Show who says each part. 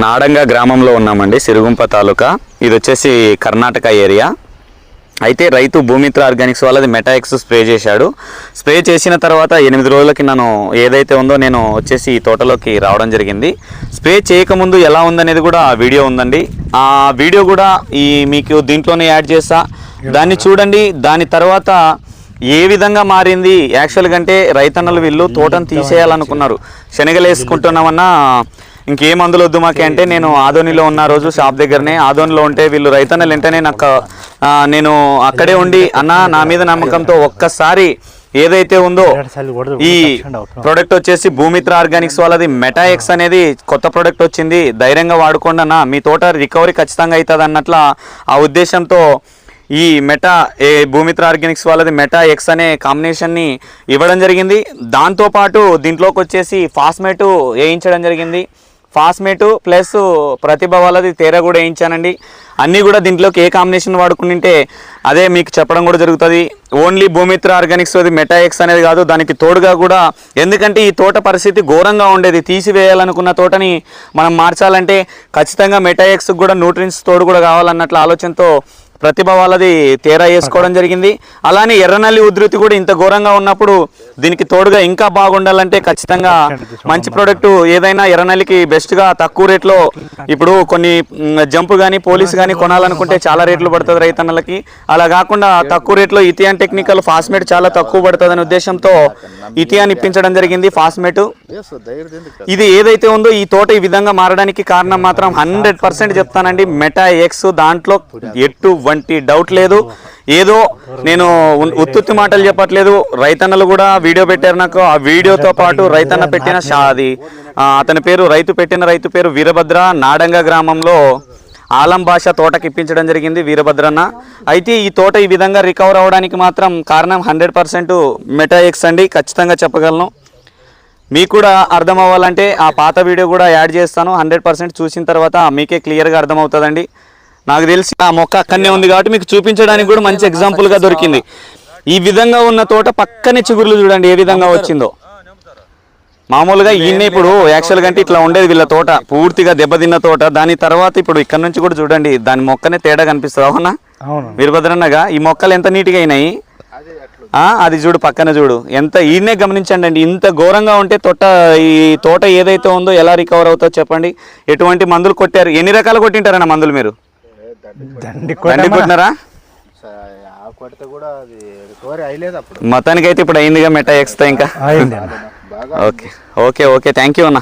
Speaker 1: నాడంగా గ్రామంలో ఉన్నామండి సిరుగుంప తాలూకా. ఇది వచ్చేసి కర్ణాటక ఏరియా. అయితే రైతు భూమిత్ర ఆర్గానిక్స్ వాళ్ళది మెటాక్స్ స్ప్రే చేశాడు. స్ప్రే చేసిన తర్వాత ఎనిమిది రోజులకి నన్ను ఏదైతే ఉందో నేను వచ్చేసి ఈ తోటలోకి రావడం జరిగింది. స్ప్రే చేయకముందు ఎలా ఉందనేది కూడా ఆ వీడియో ఉందండి. ఆ వీడియో కూడా ఈ మీకు దీంట్లోనే యాడ్ చేస్తా. దాన్ని చూడండి. దాని తర్వాత ఏ విధంగా మారింది? యాక్చువల్గా అంటే రైతన్నలు వీళ్ళు తోటను తీసేయాలనుకున్నారు. శనగలు వేసుకుంటున్నామన్నా ఇంకేం మందులు వద్దు మాకే అంటే నేను ఆదోనిలో ఉన్న రోజు షాప్ దగ్గరనే ఆదోనిలో ఉంటే వీళ్ళు రైతన్నలు వెంటనే నాకు నేను అక్కడే ఉండి అన్న నా మీద నమ్మకంతో ఒక్కసారి ఏదైతే ఉందో ఈ ప్రోడక్ట్ వచ్చేసి భూమిత్ర ఆర్గానిక్స్ వాళ్ళది మెటాఎక్స్ అనేది కొత్త ప్రోడక్ట్ వచ్చింది. ధైర్యంగా వాడుకోండి అన్న. మీ తోట రికవరీ ఖచ్చితంగా అవుతుంది అన్నట్ల ఆ ఉద్దేశంతో ఈ మెటా ఏ భూమిత్ర ఆర్గానిక్స్ వాళ్ళది మెటా ఎక్స్ అనే కాంబినేషన్ని ఇవ్వడం జరిగింది. దాంతోపాటు దీంట్లోకి వచ్చేసి ఫాస్మేటు వేయించడం జరిగింది. ఫాస్మేటు ప్లస్ ప్రతిభ వాళ్ళది తేర కూడా వేయించానండి. అన్నీ కూడా దీంట్లోకి ఏ కాంబినేషన్ వాడుకుంటే అదే మీకు చెప్పడం కూడా జరుగుతుంది. ఓన్లీ భూమిత్ర ఆర్గానిక్స్ అది మెటా ఎక్స్ అనేది కాదు దానికి తోడుగా కూడా ఎందుకంటే ఈ తోట పరిస్థితి ఘోరంగా ఉండేది. తీసివేయాలనుకున్న తోటని మనం మార్చాలంటే ఖచ్చితంగా మెటా కూడా న్యూట్రిన్స్ తోడు కూడా కావాలన్నట్ల ఆలోచనతో ప్రతిభ వాళ్ళది తేరా వేసుకోవడం జరిగింది. అలానే ఎర్రనల్లి ఉధృతి కూడా ఇంత ఘోరంగా ఉన్నప్పుడు దీనికి తోడుగా ఇంకా బాగుండాలంటే ఖచ్చితంగా మంచి ప్రోడక్ట్ ఏదైనా ఎర్రనల్లికి బెస్ట్గా తక్కువ రేట్లో ఇప్పుడు కొన్ని జంప్ కానీ పోలీస్ కానీ కొనాలనుకుంటే చాలా రేట్లు పడుతుంది రైతన్నలకి. అలా కాకుండా తక్కువ రేట్లో ఇథియాన్ టెక్నికల్ ఫాస్మేట్ చాలా తక్కువ పడుతుంది అనే ఉద్దేశంతో ఇథియాన్ ఇప్పించడం జరిగింది ఫాస్మేట్. ఇది ఏదైతే ఉందో ఈ తోట ఈ విధంగా మారడానికి కారణం మాత్రం హండ్రెడ్ పర్సెంట్ చెప్తానండి. మెటా ఎక్స్ దాంట్లో ఎటువంటి డౌట్ లేదు. ఏదో నేను ఉత్తుత్తి మాటలు చెప్పట్లేదు. రైతన్నలు కూడా వీడియో పెట్టారు నాకు. ఆ వీడియోతో పాటు రైతన్న పెట్టిన షా అది అతని పేరు రైతు పెట్టిన రైతు పేరు వీరభద్ర నాడంగ గ్రామంలో ఆలం భాష తోటకి ఇప్పించడం జరిగింది వీరభద్రన్న. అయితే ఈ తోట ఈ విధంగా రికవర్ అవ్వడానికి మాత్రం కారణం హండ్రెడ్ పర్సెంట్ మెటా ఎక్స్ అండి. ఖచ్చితంగా చెప్పగలను. మీకు కూడా అర్థం అవ్వాలంటే ఆ పాత వీడియో కూడా యాడ్ చేస్తాను. హండ్రెడ్ పర్సెంట్ చూసిన తర్వాత మీకే క్లియర్గా అర్థమవుతుందండి. నాకు తెలిసి ఆ మొక్క అక్కడనే ఉంది కాబట్టి మీకు చూపించడానికి కూడా మంచి ఎగ్జాంపుల్గా దొరికింది. ఈ విధంగా ఉన్న తోట పక్కనే చిగురులు చూడండి ఏ విధంగా వచ్చిందో. మామూలుగా ఈయన ఇప్పుడు యాక్చువల్గా అంటే ఇట్లా ఉండేది వీళ్ళ తోట పూర్తిగా దెబ్బతిన్న తోట. దాని తర్వాత ఇప్పుడు ఇక్కడ నుంచి కూడా చూడండి దాని మొక్కనే తేడా కనిపిస్తుంది. అవునా? వీరభద్రన్నగా ఈ మొక్కలు ఎంత నీట్గా అయినాయి? ఆ, అది చూడు పక్కన చూడు. ఎంత ఈయనే గమనించండి అండి ఇంత ఘోరంగా ఉంటే తోట ఈ తోట ఏదైతే ఉందో ఎలా రికవర్ అవుతుందో చెప్పండి. ఎటువంటి మందులు కొట్టారు? ఎన్ని రకాలు కొట్టింటారన్న మందులు మీరు?
Speaker 2: దండి
Speaker 1: దండి కొట్టినారా
Speaker 3: ఆకు కొడితే కూడా అది రికవరీ అయ్యలేదు అప్పుడు.
Speaker 1: మొత్తానికి అయితే ఇప్పుడు అయిందిగా మెటా ఎక్స్తో ఇంకా? Okay okay okay. Thank you అన్న.